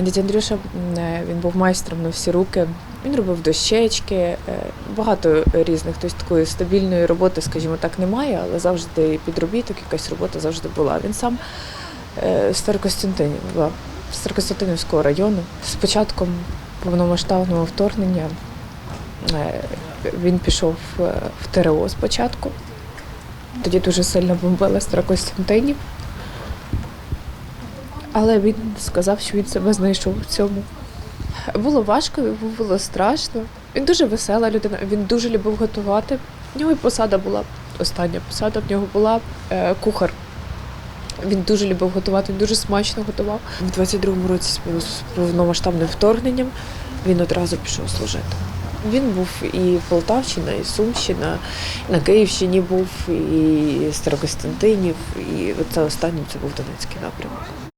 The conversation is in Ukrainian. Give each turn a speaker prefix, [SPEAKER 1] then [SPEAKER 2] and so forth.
[SPEAKER 1] Дядя Андрюша е, він був майстром на всі руки. Він робив дощечки, е, багато різних. Тобто такої стабільної роботи, скажімо так, немає, але завжди підробіток, якась робота завжди була. Він сам е, з Старокостянтинова, з Старокостянтинівського району. З початком повномасштабного вторгнення він пішов в ТРО спочатку. Тоді дуже сильно бомбила Старокостянтинів. Але він сказав, що він себе знайшов в цьому. Було важко, було страшно. Він дуже весела людина, він дуже любив готувати. В нього і посада була, остання посада в нього була е, кухар. Він дуже любив готувати, він дуже смачно готував. У 22-му році з повномасштабним вторгненням він одразу пішов служити. Він був і Полтавщина, і Сумщина, і на Київщині був, і Старокостянтинів, і це останнім це був Донецький напрямок.